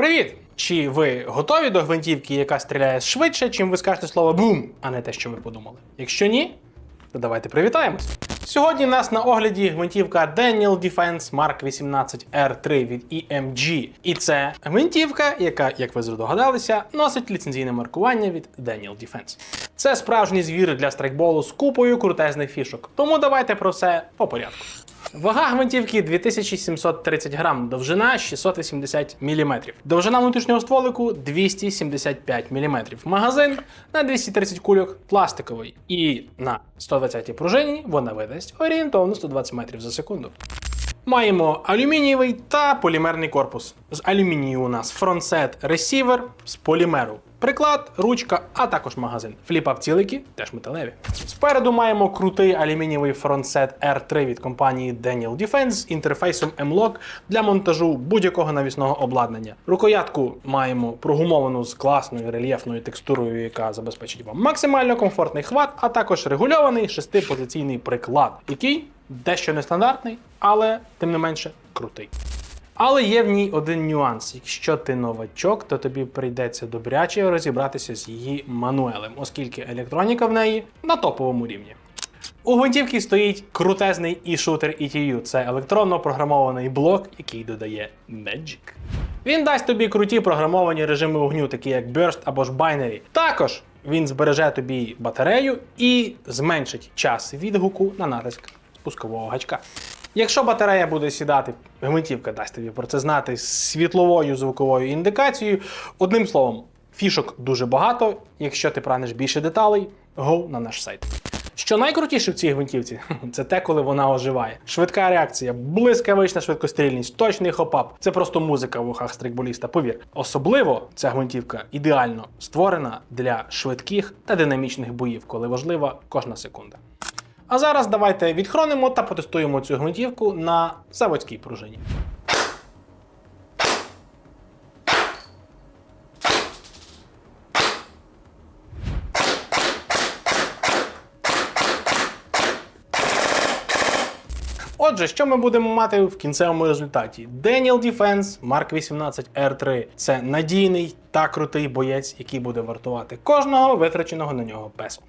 Привіт! Чи ви готові до гвинтівки, яка стріляє швидше, чим ви скажете слово бум, а не те, що ви подумали? Якщо ні, то давайте привітаємось. Сьогодні нас на огляді гвинтівка Daniel Defense Mark 18 R3 від EMG. І це гвинтівка, яка, як ви здогадалися, носить ліцензійне маркування від Daniel Defense. Це справжній звір для страйкболу з купою крутезних фішок. Тому давайте про все по порядку. Вага гвинтівки 2730 грам, довжина 680 мм. Довжина внутрішнього стволику 275 мм. Магазин на 230 кульок пластиковий. І на 120 пружині вона видасть орієнтовно 120 метрів за секунду. Маємо алюмінієвий та полімерний корпус. З алюмінію у нас фронтсет ресівер з полімеру. Приклад, ручка, а також магазин. Фліп-ап цілики теж металеві. Спереду маємо крутий алюмінієвий фронтсет R3 від компанії Daniel Defense з інтерфейсом M-Lock для монтажу будь-якого навісного обладнання. Рукоятку маємо прогумовану з класною рельєфною текстурою, яка забезпечить вам максимально комфортний хват, а також регульований шестипозиційний приклад, який дещо нестандартний, але тим не менше крутий. Але є в ній один нюанс. Якщо ти новачок, то тобі прийдеться добряче розібратися з її мануелем, оскільки електроніка в неї на топовому рівні. У гвинтівки стоїть крутезний і-шутер ETU. Це електронно програмований блок, який додає Magic. Він дасть тобі круті програмовані режими вогню, такі як Burst або ж Binary. Також він збереже тобі батарею і зменшить час відгуку на натиск спускового гачка. Якщо батарея буде сідати, гвинтівка дасть тобі про це знати з світловою звуковою індикацією. Одним словом, фішок дуже багато. Якщо ти прагнеш більше деталей, го на наш сайт. Що найкрутіше в цій гвинтівці, це те, коли вона оживає. Швидка реакція, блискавична швидкострільність, точний хопап. Це просто музика в ухах стрейкболіста, повір. Особливо ця гвинтівка ідеально створена для швидких та динамічних боїв, коли важлива кожна секунда. А зараз давайте відхронимо та потестуємо цю гвинтівку на заводській пружині. Отже, що ми будемо мати в кінцевому результаті? Daniel Defense Mark 18 R3 це надійний та крутий боєць, який буде вартувати кожного витраченого на нього песо.